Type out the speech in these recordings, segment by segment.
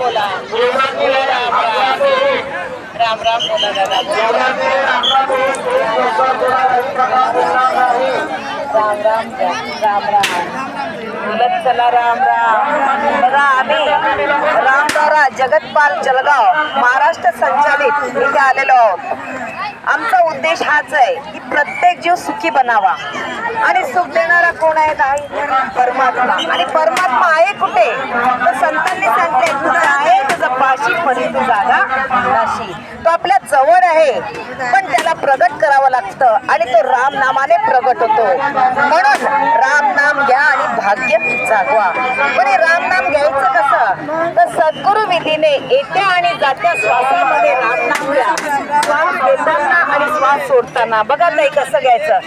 बोला बोला राम राम राम राम बोला दादा राम राम द्या. राम राम बोलत चला राम राम. बघा आम्ही. रामदारा जगतपाल जलगाव महाराष्ट्र संचालित इथे आलेलो आहोत. आमचा उद्देश हाच आहे की प्रत्येक जीव सुखी बनावा. आणि सुख देणारा कोण आहे ताई? परमात्मा. आणि परमात्मा आहे कुठे? तर संतांनी सांगते तुझं आहे तुझं पाशी परी तू जागा नाशी तो आपल्या जवळ आहे. पण त्याला प्रगट करावं लागतं आणि तो राम नामाने प्रगट होतो. म्हणून राम नाम घ्या आणि भाग्य जागवा. पण हे राम नाम घ्यायचं कसं? तर सद्गुरु विधीने येत्या आणि जात्या श्वासामध्ये राम नाम घ्या. श्वास घेताना आणि श्वास सोडताना. बघा ताई कसं घ्यायचं.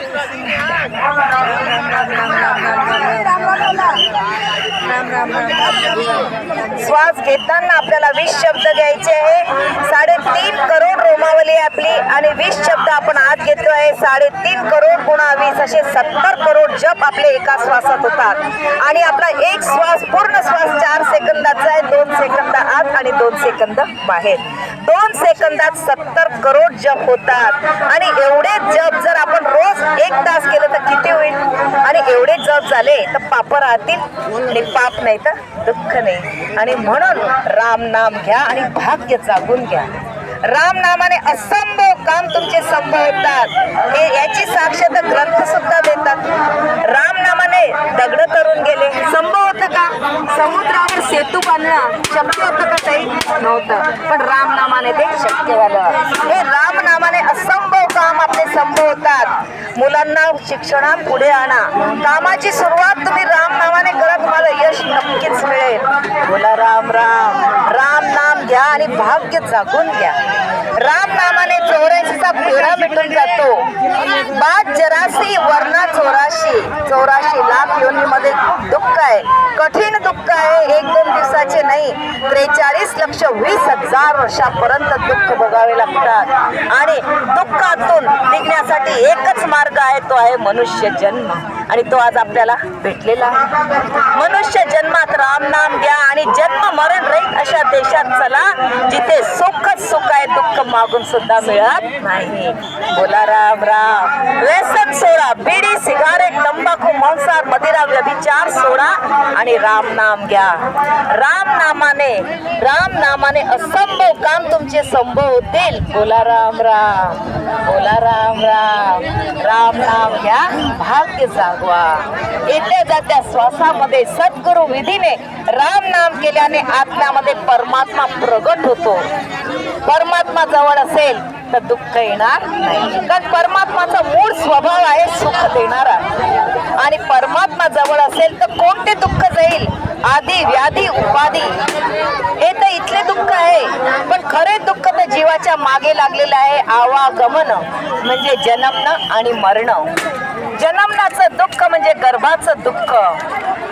श्वास घेताना आपल्याला वीस शब्द घ्यायचे आहे. साडेतीन करोड रोमावली आहे आपली आणि वीस शब्द आपण आत घेतो आहे साडेतीन करोड गुणा वीस असे सत्तर करोड जप आपले एका श्वासात होतात. आणि आपला एक श्वास पूर्ण श्वास चार सेकंदाचा आहे. दोन सेकंद आत आणि दोन सेकंद बाहेर. दोन सेकंदात सत्तर करोड जप होतात. आणि एवढे जप जर आपण रोज एक तास केलं तर किती होईल? आणि एवढे जप झाले तर पाप राहतील? आणि पाप नाही तर दुःख नाही. आणि म्हणून राम नाम घ्या आणि भाग्य जागून घ्या. राम नामाने असंभव काम तुमचे संभव होतात हे याची साक्ष तर ग्रंथ सुद्धा देतात. राम नामाने दगड करून गेले. संभव होतं का? समुद्रावर सेतू बांधणं शक्य होतं का ताई? नव्हतं. पण रामनामाने ते शक्य झालं. हे रामनामाने असंभव काम आपले संभव होतात मुलांना शिक्षणात पुढे आणा. कामाची सुरुवात तुम्ही राम नामाने करा तुम्हाला यश नक्कीच मिळेल. बोला राम राम. राम नाम घ्या आणि भाग्य जागून घ्या. राम नामाने चौऱ्याऐंशीचा फेरा मिटून जातो. बाद जरासी वर्णा चौराशी. चौराशी लाख योनीमध्ये खूप दुःख आहे. कठीण दुःख आहे. एक दोन दिवसाचे नाही. त्रेचाळीस लक्ष वीस हजार वर्षापर्यंत दुःख भोगावे लागतात. आणि दुःखातून निघण्यासाठी एकच मार्ग आहे तो आहे मनुष्य जन्म. आणि तो आज आपल्याला भेटलेला आहे. मनुष्य जन्मात राम नाम घ्या आणि जन्म देशात चला. जिथे सुखच सुख आहे दुःख मागून सुद्धा मिळत नाही. बोला राम राम. व्यसन सोडा. बिडी सिगारेट तंबाखू मांसार मदिरा व्यभिचार सोडा आणि राम नाम घ्या. राम नामाने राम नामाने असं त्यांचे तुमचे होतील. बोला राम राम बोला राम राम राम नाम घ्या भाग्य जागवा. येत्या जात्या श्वासामध्ये सद्गुरु विधीने राम नाम केल्याने आत्म्यामध्ये परमात्मा प्रगट होतो. परमात्मा जवळ असेल तर दुःख येणार नाही. कारण परमात्माचा मूळ स्वभाव आहे सुख देणारा. आणि परमात्मा जवळ असेल तर कोणते दुःख जाईल? आधी व्याधी उपाधी. इथले दुःख आहे. पण खरे दुःख तर जीवाच्या मागे लागलेलं आहे आवागमन म्हणजे जन्मणं आणि मरणं. जन्मनाचं दुःख म्हणजे गर्भाचं दुःख.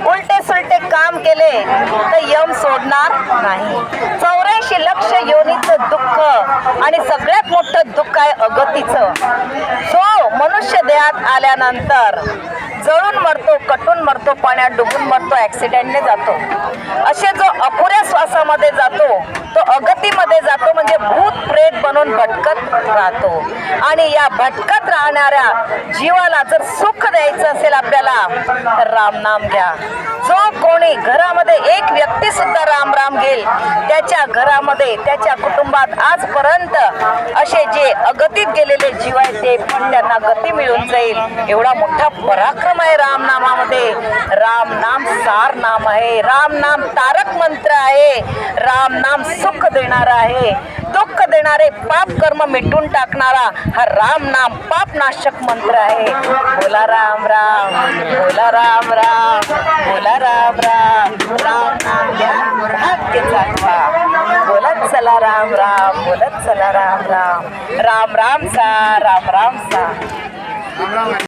उलटे सुलटे काम केले तर यम सोडणार नाही. चौऱ्याऐंशी लक्ष योनीचं दुःख आणि सगळ्यात मोठं दुःख आहे अगतीचं. सो मनुष्य देहात आल्यानंतर जळून मरतो कटून मरतो पाण्यात डुबून मरतो ऍक्सिडेंटने जातो. असे जो अपुऱ्या श्वासामध्ये जातो तो अग म्हणून भटकत राहतो. आणि या भटकत राहणाऱ्या जीवाला जर सुख द्यायचं असेल आपल्याला तर राम नाम घ्या. जो कोणी घरामध्ये एक व्यक्ती सुद्धा राम राम घेईल त्याच्या घरामध्ये त्याच्या कुटुंबात आजपर्यंत असे जे अगतीत गेलेले जीव आहेत ते पण त्यांना गती मिळून जाईल. एवढा मोठा पराक्रम आहे राम नामामध्ये. राम नाम सार नाम आहे. राम नाम तारक मंत्र आहे. राम नाम सुख देणार आहे. दुःख देणारे पाप कर्म मिटून टाकणारा हा राम नाम पाप नाशक मंत्र आहे. बोला राम राम. बोला राम राम. बोला राम राम. राम नाम घ्या बोलत चला राम राम. बोलत चला राम राम. राम राम सा राम राम सा.